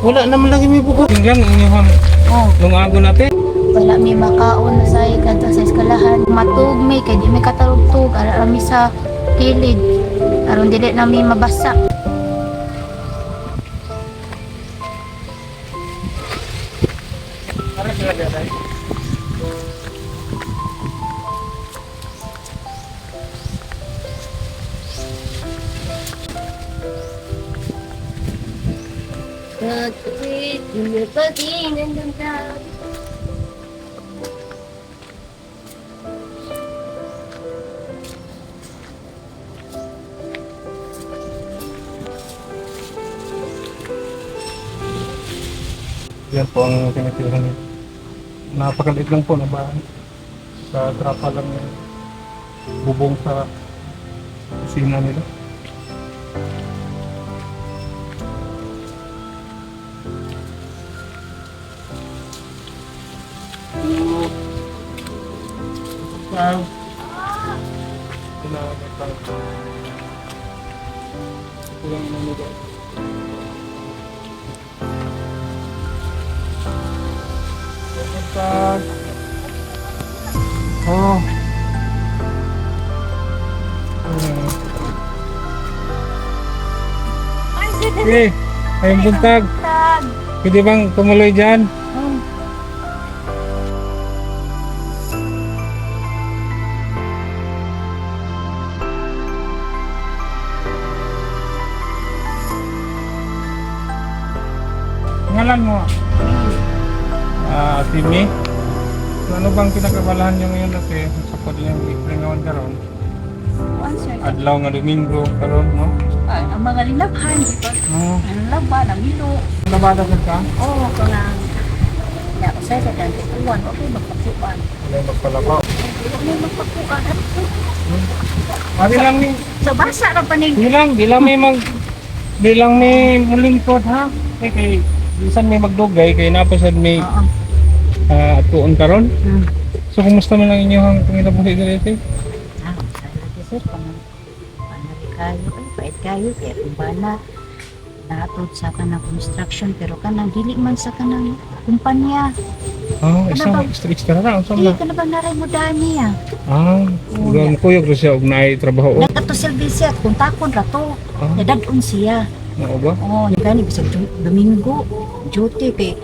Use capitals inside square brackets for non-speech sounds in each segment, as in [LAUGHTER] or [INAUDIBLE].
Wala naman lagi may buko. Hanggang inyong Oh, lungago natin. wala mi makaon na sa kadto sa eskalahan. Matug mi kay di mi katarugtog ara mi sa kilid. Aron dili na mi mabasa. Pagkakit, hindi pa din nandun ka. Yan po ang tinitirahan nito. Napakaliit lang po na bahay. Sa trapa lang yung bubong sa kusina nila. Wow. Salamat lang. Ito lang yung nila. Salamat. Oh. Okay, ayong buntag. Tag. Pwede bang tumuloy dyan? Ah. So, ano bang pinakabalahan nyo ngayon ate? Sa pod yung ipringawan karon? Answer. Adlaw nga Domingo karon, no? Ay, ang mga linabhan, di ba? Oh, Ang laban, ang milo. nabada sa ka? Oo, oh, kanang Ya, saya sa dante uwan, okay magpakuan. Wala magpalabaw. Ano magpakuan? Ari lang ni, Sa basa ra pa ning. di lang, di lang may mag, di lang may mulingkod ha? Kay kay, bisan may magdugay, kay napasad may Oo. Uh, tuon karon. Hmm. So, kumusta man ang inyong panginabuhi dito? Ah, salamat sir, panari kayo, ay pait kayo, kaya kung bana, natod sa kanang construction, pero kanang dili man sa kanang kumpanya. Ah, Ano isang extra extra na, unsa Dili na? ka na ba naray mo dani ah. Ah, Oo, gan kuyog ra siya og naay trabaho. Nagkato silbisya, kung takon ra to, Ah, nadadon siya. mao ba? Oo, oh, gani bisag Domingo, duty kay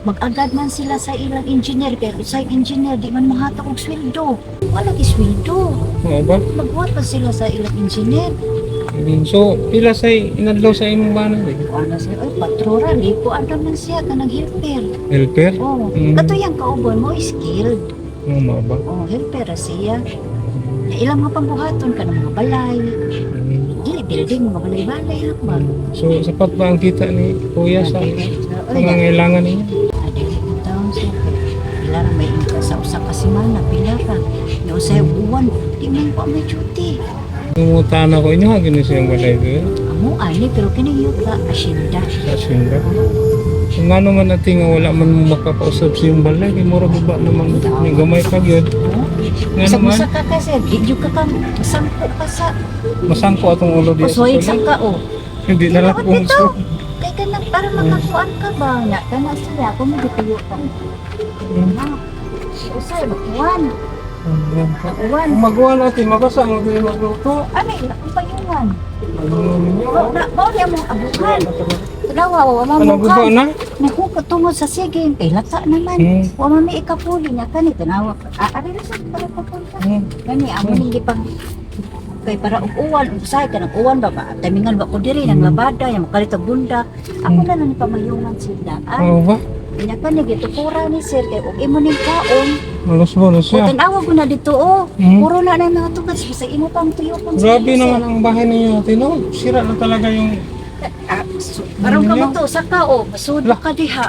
mag-agad man sila sa ilang engineer kay usay engineer di man mahatag og sweldo. Wala gi sweldo. Mao ba? Magbuhat pa sila sa ilang engineer. Mm, So, pila say inadlaw sa imong bana eh? Ano siya, ay patrora, lipo ano man siya kanang helper. Helper? Oh, Mm. kato yang kauban mo skilled. Oo, mao ba? Oh, helper ra siya. Ya, Ilang mga pambuhaton ka ng mga balay. Mm. Dili building mga balay-balay hakbang. So, sapat ba ang kita ni Kuya sa Ay, pangangailangan niya? Usa ka semana, pila ra. Yung usay uwan, di man pa may duty. Nungutan ako inyo, hagin na siyang balay ko. Amo ani pero kini yuta asyenda. Sa asyenda. Kung ano man natin nga wala man mo makakausap sa yung balay, kay mura ba naman may gamay pa yun. Oh, Nga sa naman, musa ka kasi, di ka ka sampo ka sa masangko atong ulo sa usoy sulay. sa ka o. Hindi na lang kung dito. Kay ka na para makakuan ka ba? Nya kana sila kung hindi tuyo ka. Na. Usay. Makuan. Kung magawa natin, mabasa ang mga magluto. Ano ninyo? Ba na ba niya mong abukan. Tanawa wa Ano mo guba na? Naku, katungod sa sige, kay lata naman. Hmm. Wa man may ikapuli niya kani tanawa. Ah, ari na sa para papunta. Hmm. Kani amo ning gipang kay para uwan, usay ka ng uwan ba ba? Tamingan ba ko diri ng labada, yung makalit og bunda. Ako Hmm. na lang ni pamayungan sila. Ah, Ba? kanya ka ni gitukura ni sir kay og imo ning kaon. Malos O siya. tanawa ko na dito oh. Hmm. Puro na na mga tugas sa imo pang tuyo pang Grabe naman ang bahay ninyo. Tino, sira na talaga yung Ah, Parang ka Ninyo? mo to sa ka oh, ka diha.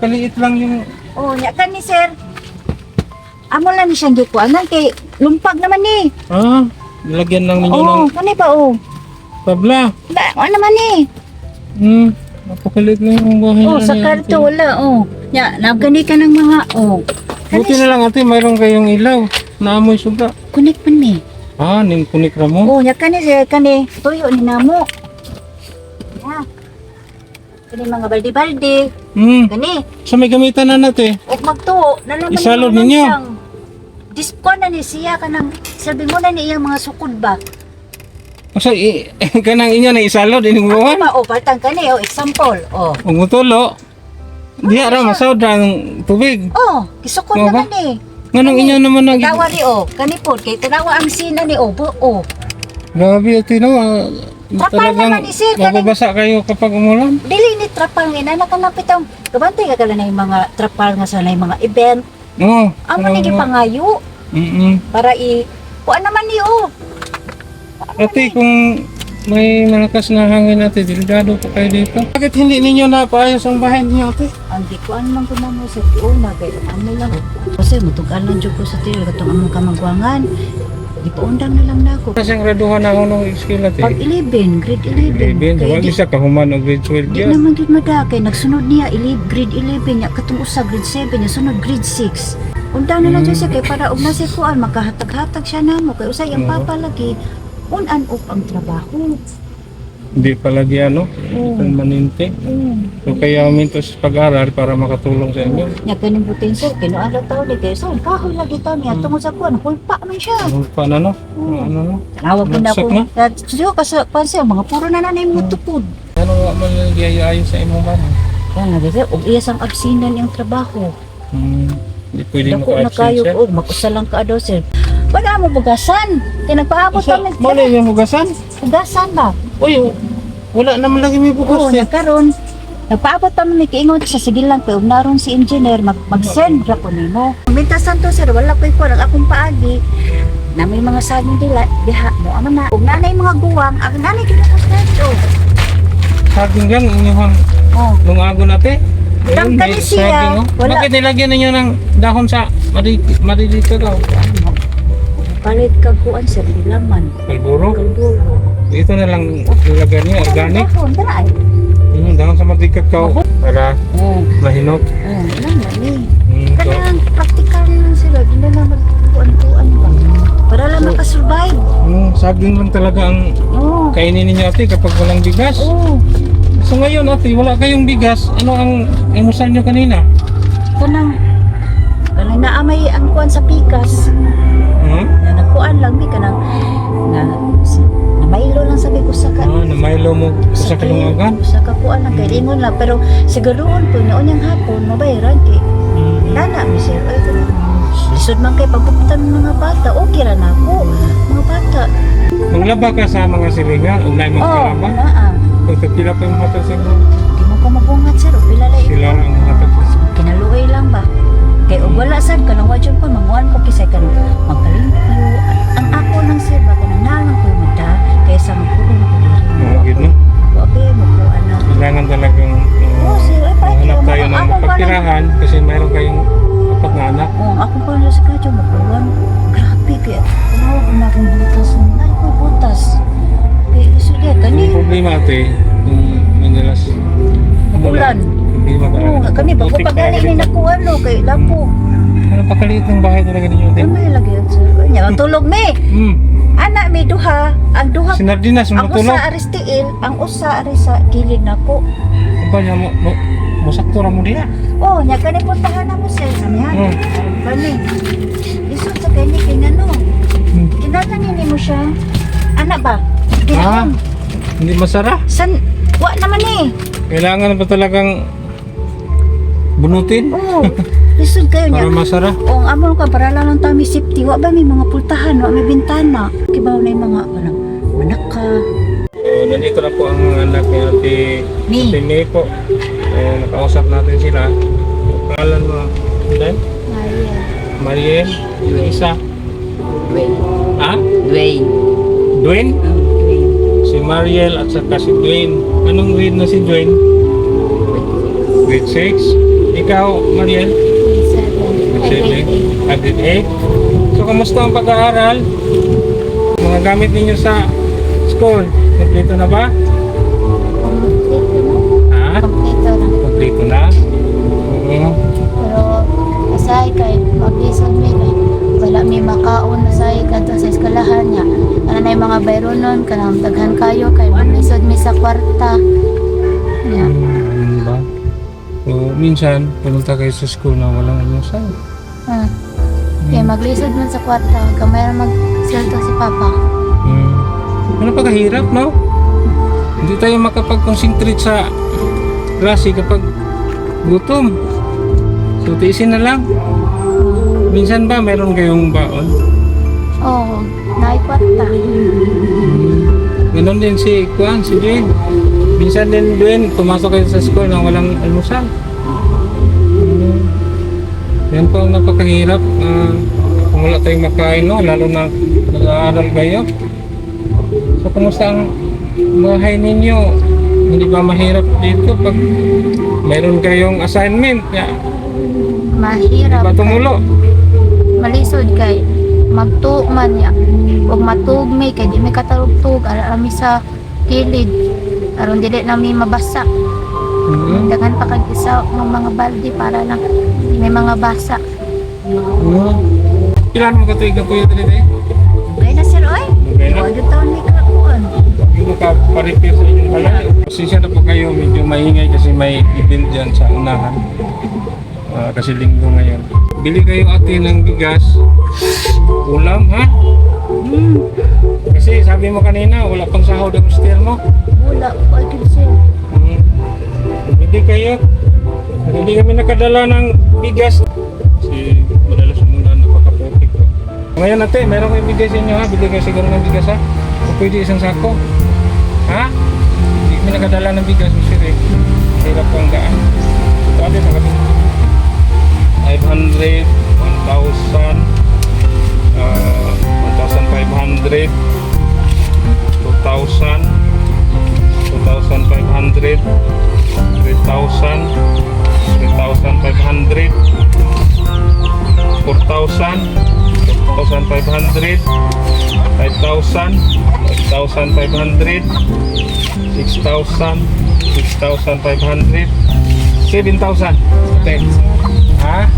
kaliit lang yung Oh, nya ka ni sir. Amo lang ni siyang gikuanan kay lumpag naman ni. ah, nilagyan lang ninyo Oh, ng kani ba oh. tabla. Na, ano naman ni? Hmm, napakaliit lang yung bahay Oh, na sa karto wala oh. Nya, nagani ka ng mga oh. Buti na lang ate, mayroon kayong ilaw. Naamoy suga. Connect man ni. Ah, ning kunik ra mo. Oh, nya kani sir kani tuyo ni namo. Ya. Kani mga balde-balde. Hmm. Kani. So may gamitan na natin. O magtuo. Na naman Isalod ninyo. lansang. Disko na ni siya ka ng sabi mo na ni iyang mga sukod ba? So, i- [LAUGHS] kanang inyo na isalod, ining Ano buwan. ba? O, batang kani. O, example. O. Kung mutulo, ra masawd ra ang tubig. Oh, kisukod Oo ba? naman eh. Nganong inyo naman nag... Tawa ni o, kanipod, kay tanawa ang sina ni o, bu- o. Grabe, ito no. ah, Trapal naman ni sir, mababasa kayo kapag umulan. Dili ni trapal nga na kanapit ang kabantay ka kala na yung mga trapal nga sa na yung mga event. Oo. Amo ni gipangayo Mm para i kuan naman ni o. Ate, kung may malakas na hangin ate, delikado po kayo dito. Bakit hindi ninyo napaayos ang bahay ninyo ate? Ang di ko man ko na mo sa tiuna kay ano lang. Kasi mutugan lang jud ko sa tiyo katong among kamagwangan. Di pa undang na lang nako. Kasi ang graduhan na ako ng skill ate. Pag 11, grade 11. Ibin, kay wag di- isa kahuman og grade 12 Di yan. naman gid madakay nagsunod niya ili grade 11 niya katong usa grade 7 niya sunod grade 6. Unta na lang siya kay para og nasi kuan makahatag-hatag siya namo kay usay ang papa lagi unan up ang trabaho. Hindi palagi ano, Oo. permanente. Mm. So kaya minto sa pag-aral para makatulong sa inyo. Nya kaning butin sir kinuala taw ni kay sir kahoy lagi taw niya Hmm. tungod sa kuan hulpa man siya. Ano pa na no? Ano no? Tawag ko na Bagsak ko. na? Siyo kasi kuan siya mga puro na nanay mo tupod. Ano nga man nagyayo sa imong bahay? Kaya nga sir og iya sang absinan yung trabaho. Hmm. Hindi pwede Dako na maka-absent kayo siya. og makusa lang ka daw sir. Wala mo bugasan. Kay nagpaabot Sa, kami. na yung hugasan? Bugasan ba? Uy, wala naman lagi may bukas Oo, eh. nagkaroon. Nagpaabot pa mi kiingon sa sige lang kay ug naron si engineer mag mag-send ra ko nimo. Mintasan to sir wala koy ko akong paagi. Na may mga saging dila diha mo ama na. Ug nanay mga guwang ang nanay kita ko dito. Saging lang inyong Oh, lungago natin. Lang may kani siya. oh. Wala. Bakit nilagyan ninyo ng dahon sa mari- marilito daw? ano. Palit ka kuan sir dilaman. Kalburo? Kalburo. Ito na lang nilagyan niyo, organic. Dahon, ay. Hmm, dahon sa matikakaw para Oh, mahinok. oh, lang ni. Hmm, so, Kanang practical lang sila, hindi na magkuan-kuan ba. Para lang makasurvive. hmm, saging lang talaga ang Oo. kainin ninyo ate kapag walang bigas. Oo. So ngayon ate, wala kayong bigas. Ano ang inusan nyo kanina? Kanang kanang naamay ang kuan sa pikas. Hmm? Na nagkuan lang mi kanang na na mailo lang sabi ko sa ka. Ah, na Milo mo sa kalungagan? Sa ka kuan lang kay ingon lang pero siguroon po noon yung hapon mabayaran kay Hmm. nana mi sir. Ay lisod man kay pagpupunta ng mga bata, okay ra na ako. Mga bata. Manglaba ka sa mga silingan, unay mong Oh, kalaba. naa. Kung kapila pa yung hatag sa inyo, Di mo ko mabungat sir, o pila lang sila ang hatag sa kay og wala sad kanang wadyon ko manguan ko kisay kan magkalimpyo ang ako lang sir ba kanang nalang ko mata kaysa magkulong ko diri gid no? Wabe mo ko ana Kailangan talagang Oh, uh, sir, ay pati hanap tayo ng pa pagtirahan kasi mayroon kayong apat na anak. Oh, ako pa na sa kadyo magkuhan. Grabe kaya tinawag na akong butas. Ay ko butas. Kay Yung kani. problema ate, yung madalas Problema Oh, talaga. kani bago Butik pa tayo galing ni dito. nakuha no kay lapo. Ano pakaliit ng bahay talaga ninyo? Ano lagi yan sir? Nya tulog me. Hmm. Anak may duha, ang duha Sinardinas, Ang matulog. usa aristiil, ang usa ari sa gilid nako. Ba niya mo, mo, musakto ra mo diya. Oh, nya kani puntahan na mo sir, samihan. Oh. Kani. Lisod sa kani kay ngano. Hmm. Kinahanglan ni mo siya. Ana ba? Ah, Ginaon. hindi masara. San wa naman eh. Kailangan ba talagang bunutin Oh. [LAUGHS] Lisod kayo para nya. masara? Oh, ang amon ka para lang lang tami safety. Wa ba may mga pultahan, wa may bintana. Kibaw na yung mga parang manaka. So, nandito na po ang anak ni Ate, Ni. Ate May po. Eh, nakausap natin sila. Pangalan mo, Then? Maria. Mariel, yung isa. Dwayne. Ha? Dwayne. Dwayne? Dwayne. Si Mariel at saka si Dwayne. Anong grade na si Dwayne? Grade 6. Ikaw, Mariel? Grade 7. Ah, grade 8. So, kamusta ang pag-aaral? Mga gamit ninyo sa school, kompleto na ba? Ha? Kompleto na. Kompleto na? Oo. Pero asay kay mag-isod mi kay wala mi makaon asay kadto sa eskwelahan niya. Ano na yung mga bayro nun, kanang daghan kayo kay mag-isod mi sa kwarta. Nya, Hmm. So, minsan, pumunta kayo sa school na walang almusal. Hmm. Kaya maglisod man sa kwarta, kamay ra mag-selto si Papa. Hmm. Ano pa kahirap, no? Hindi tayo makapag-concentrate sa klase kapag gutom. So, tiisin na lang. Minsan ba, meron kayong baon? Oo, oh, naay kwarta. Ganon din si Kuan, si Dwayne. Minsan din Dwayne, pumasok kayo sa school na walang almusal. Yan po ang napakahirap. ah, kung wala tayong makain, no? lalo na nag-aaral kayo. So, kumusta ang bahay ninyo? Hindi ba mahirap dito pag mayroon kayong assignment? Ya, Mahirap. ba tumulo? Malisod kay magtuog man ya. Ug matugmi kay di may katarugtog ara mi sa kilid. Aron dili na mi mabasa. Hmm. Dagan pa kag isa ng mga balde para lang may mga basa. Hmm. Ilan mo katuig na po yun dito eh? Okay na sir, oy. Na? Wala taon ni kakuan. Hindi mo ka pa-repair sa inyong balay. Pasensya na po kayo, medyo maingay kasi may event dyan sa unahan. Ah, kasi linggo ngayon. Bili kayo ate ng bigas, ulam ha? Hmm. Kasi sabi mo kanina, wala pang sahod ang mister mo. Wala pa gid sir. Hmm. Bili kayo. Hindi kami nakadala ng bigas. Si madalas muna napakaputik ko. Ngayon ate, meron kayong bigas inyo ha? Bili kayo siguro ng bigas ha? O pwede isang sako? Ha? Hindi kami nakadala ng bigas, mister eh. Hirap po ang daan. Ito ate, kami. 500, 1,000, ah, 1,500, 2,000, 2,500, 3,000, 3,500, 4,000, 4,500, 5,000, 5,500, 6,000, 6,500, 7,000. Okay. Ha?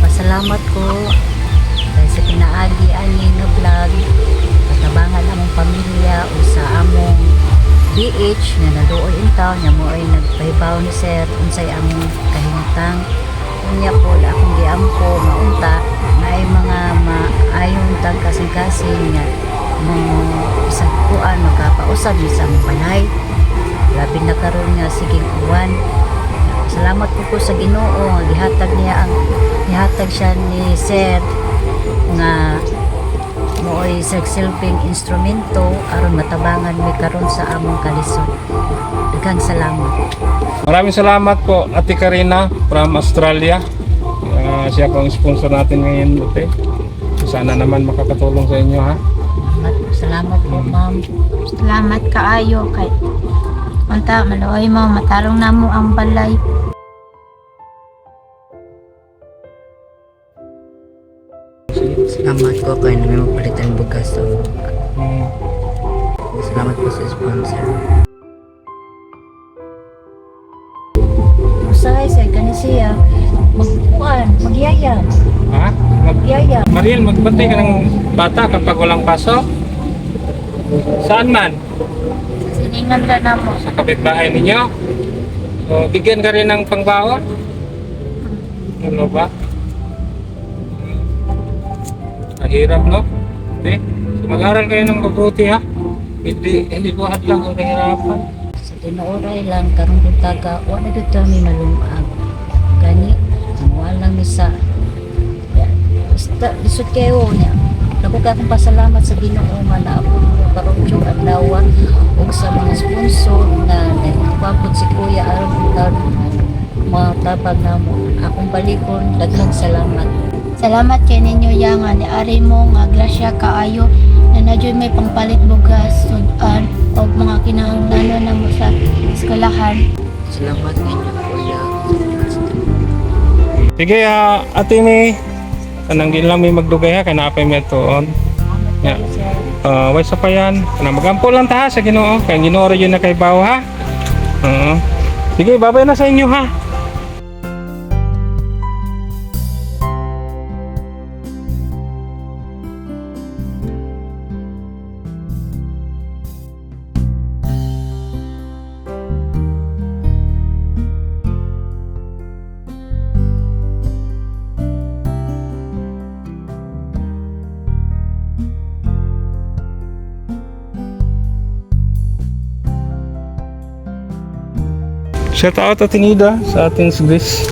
Pasalamat ko dahil sa pinaagi ani nga vlog katabangan among pamilya o sa BH na naduoy intaw nya mo ay nagpahibaw ni sir unsay among kahimtang unya po akong giampo maunta. Na ay mga maayong tag kasing-kasing nga mo isang kuan makapausab ni sa balay labi na karon nga sige kuwan Salamat po po sa Ginoo. Gihatag niya ang gihatag siya ni Sir nga mooy sa silbing instrumento aron matabangan mi karon sa among kalisod. Daghang salamat. Maraming salamat po Ate Karina from Australia. Ah, siya po ang sponsor natin ngayon ate. Sana naman makakatulong sa inyo ha. Salamat, salamat po ma'am. Salamat kaayo kay Unta, maluoy mo, matarong na mo ang balay. Salamat ko kay na may mapalitan bugas so salamat po sa sponsor. Usahay sa kani siya magkuan, magyaya, Ha? Mag magyaya. Mariel, magbantay ka ng bata kapag walang pasok. Saan man? Siningan na na mo. Sa kapitbahay ninyo. So, bigyan ka rin ng pangbaon. Ano ba? Mahirap, no? Hindi. So, mag-aral kayo ng mabuti, ha? Hindi, hindi po lang ang kahirapan. Sa tinuoray lang karon buntaga wa na gyud kami malumag. Gani wala mi sa ya, basta lisod kayo niya. Dako ka akong pasalamat sa Ginoo nga naabot mo karon yung adlaw ug sa mga sponsor na nagpapod si Kuya aron karon matabag na mo akong balikon daghang salamat. Salamat kay ninyo ya nga ni ari mo nga grasya kaayo na nadyoy may pangpalit bugas sudan o mga kinahanglanon na mo sa eskwelahan. Salamat ninyo kuya. Sige, ah, ate mi. Kanang lang may magdugay ha, kanapay mi tuon. Ya. Uh, way sa pa yan. Kanang magampo lang ta ha, sa Ginoo. Kaya Ginoo ra yun na kay bawo ha. Oo. Sige, babay na sa inyo ha. Shout out Atinida sa ating Greece.